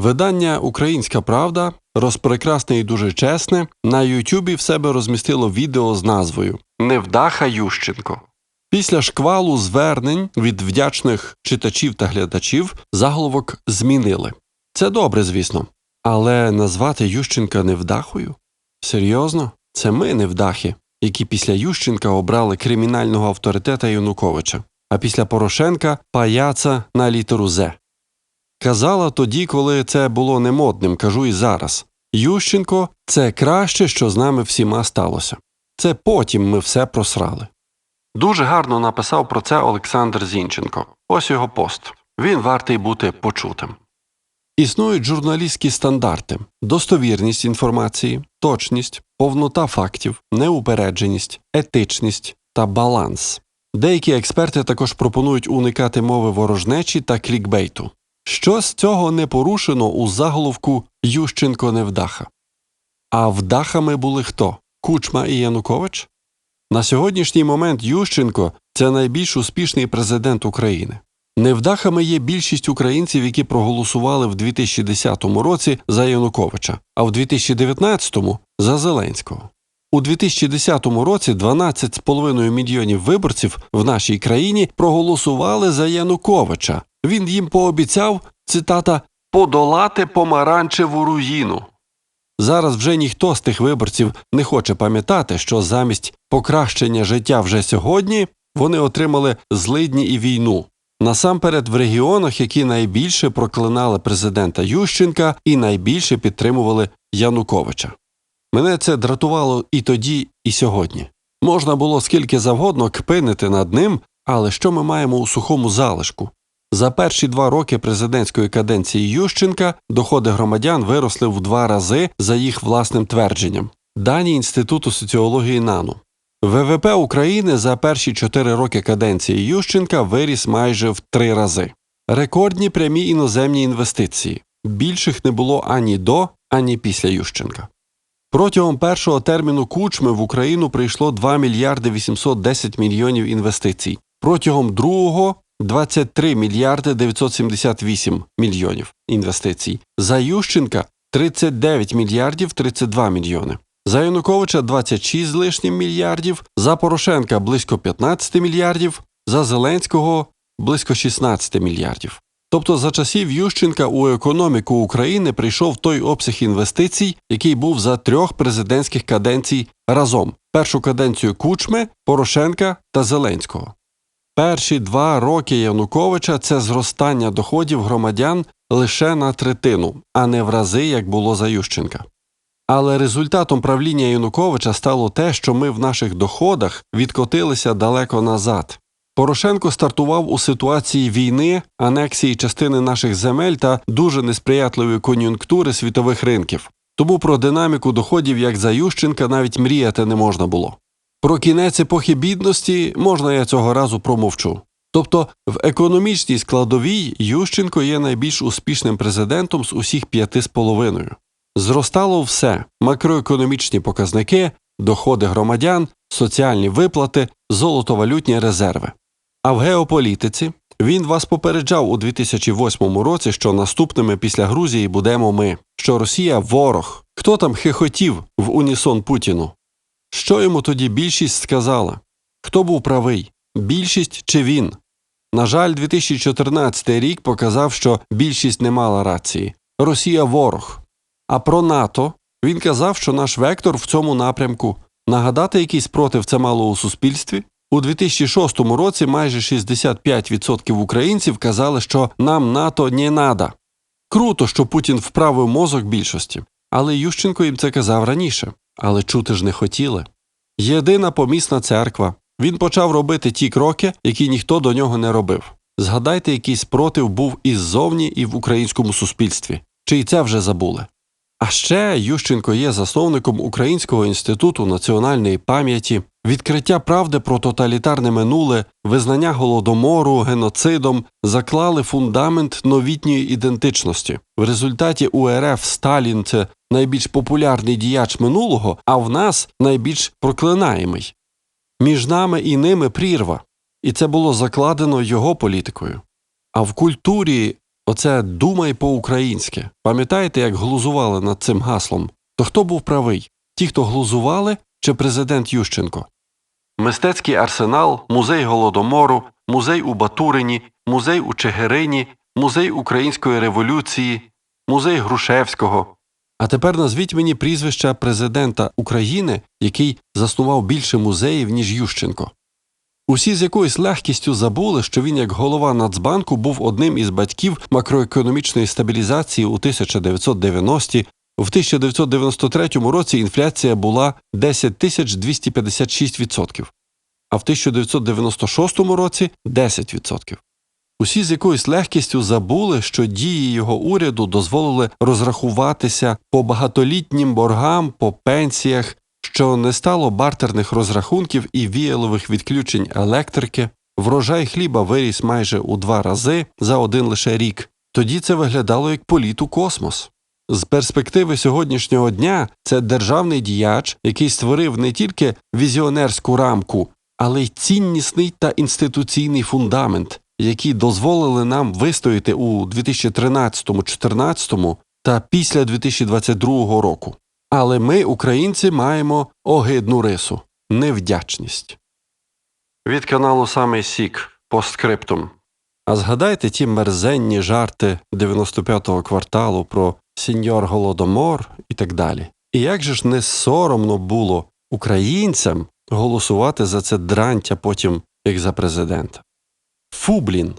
Видання Українська Правда розпрекрасне і дуже чесне на Ютубі в себе розмістило відео з назвою Невдаха Ющенко. Після шквалу звернень від вдячних читачів та глядачів заголовок змінили. Це добре, звісно. Але назвати Ющенка невдахою? Серйозно? Це ми невдахи, які після Ющенка обрали кримінального авторитета Януковича, а після Порошенка паяца на літеру З. Казала тоді, коли це було немодним, кажу і зараз. Ющенко це краще, що з нами всіма сталося. Це потім ми все просрали. Дуже гарно написав про це Олександр Зінченко. Ось його пост. Він вартий бути почутим. Існують журналістські стандарти: достовірність інформації, точність, повнота фактів, неупередженість, етичність та баланс. Деякі експерти також пропонують уникати мови ворожнечі та клікбейту. Що з цього не порушено у заголовку Ющенко невдаха? А вдахами були хто? Кучма і Янукович? На сьогоднішній момент Ющенко це найбільш успішний президент України. Невдахами є більшість українців, які проголосували в 2010 році за Януковича, а в 2019 за Зеленського. У 2010 році 12,5 мільйонів виборців в нашій країні проголосували за Януковича. Він їм пообіцяв, цитата, подолати помаранчеву руїну. Зараз вже ніхто з тих виборців не хоче пам'ятати, що замість покращення життя вже сьогодні вони отримали злидні і війну. Насамперед в регіонах, які найбільше проклинали президента Ющенка і найбільше підтримували Януковича. Мене це дратувало і тоді, і сьогодні. Можна було скільки завгодно кпинити над ним, але що ми маємо у сухому залишку? За перші два роки президентської каденції Ющенка доходи громадян виросли в два рази за їх власним твердженням. Дані Інституту соціології НАНУ. ВВП України за перші чотири роки каденції Ющенка виріс майже в три рази. Рекордні прямі іноземні інвестиції. Більших не було ані до, ані після Ющенка. Протягом першого терміну кучми в Україну прийшло 2 мільярди 810 мільйонів інвестицій. Протягом другого 23 мільярди 978 мільйонів інвестицій. За Ющенка 39 мільярдів 32 мільйони. За Януковича 26 з лишнім мільярдів, за Порошенка близько 15 мільярдів, за Зеленського близько 16 мільярдів. Тобто за часів Ющенка у економіку України прийшов той обсяг інвестицій, який був за трьох президентських каденцій разом: першу каденцію Кучми, Порошенка та Зеленського. Перші два роки Януковича це зростання доходів громадян лише на третину, а не в рази, як було за Ющенка. Але результатом правління Януковича стало те, що ми в наших доходах відкотилися далеко назад. Порошенко стартував у ситуації війни, анексії частини наших земель та дуже несприятливої кон'юнктури світових ринків. Тому про динаміку доходів, як за Ющенка, навіть мріяти не можна було. Про кінець епохи бідності можна я цього разу промовчу. Тобто в економічній складовій Ющенко є найбільш успішним президентом з усіх п'яти з половиною. Зростало все макроекономічні показники, доходи громадян, соціальні виплати, золотовалютні резерви. А в геополітиці він вас попереджав у 2008 році, що наступними після Грузії будемо ми, що Росія ворог. Хто там хихотів в унісон Путіну? Що йому тоді більшість сказала? Хто був правий? Більшість чи він? На жаль, 2014 рік показав, що більшість не мала рації. Росія ворог. А про НАТО він казав, що наш вектор в цьому напрямку нагадати якийсь спротив це мало у суспільстві. У 2006 році майже 65% українців казали, що нам НАТО не надо. Круто, що Путін вправив мозок більшості, але Ющенко їм це казав раніше, але чути ж не хотіли. Єдина помісна церква. Він почав робити ті кроки, які ніхто до нього не робив. Згадайте, який спротив був і ззовні, і в українському суспільстві. Чи й це вже забули? А ще Ющенко є засновником Українського інституту національної пам'яті, відкриття правди про тоталітарне минуле, визнання голодомору, геноцидом заклали фундамент новітньої ідентичності. В результаті УРФ Сталін це найбільш популярний діяч минулого, а в нас найбільш проклинаємий. Між нами і ними прірва, і це було закладено його політикою. А в культурі Оце думай по-українськи. Пам'ятаєте, як глузували над цим гаслом? То хто був правий? Ті, хто глузували, чи президент Ющенко? Мистецький арсенал, музей голодомору, музей у Батурині, музей у Чигирині, музей української революції, музей Грушевського. А тепер назвіть мені прізвища президента України, який заснував більше музеїв, ніж Ющенко. Усі з якоюсь легкістю забули, що він, як голова Нацбанку, був одним із батьків макроекономічної стабілізації у 1990-ті. В 1993 році інфляція була 10 тисяч 256%, а в 1996 році 10%. Усі з якоюсь легкістю забули, що дії його уряду дозволили розрахуватися по багатолітнім боргам, по пенсіях, що не стало бартерних розрахунків і віялових відключень електрики, врожай хліба виріс майже у два рази за один лише рік. Тоді це виглядало як політ у космос. З перспективи сьогоднішнього дня це державний діяч, який створив не тільки візіонерську рамку, але й ціннісний та інституційний фундамент, які дозволили нам вистояти у 2013-2014 та після 2022 року. Але ми, українці, маємо огидну рису невдячність. Від каналу Самий Сік постскриптум. А згадайте ті мерзенні жарти 95-го кварталу про сіньор Голодомор і так далі. І як же ж не соромно було українцям голосувати за це дрантя потім як за президента? Фу, блін,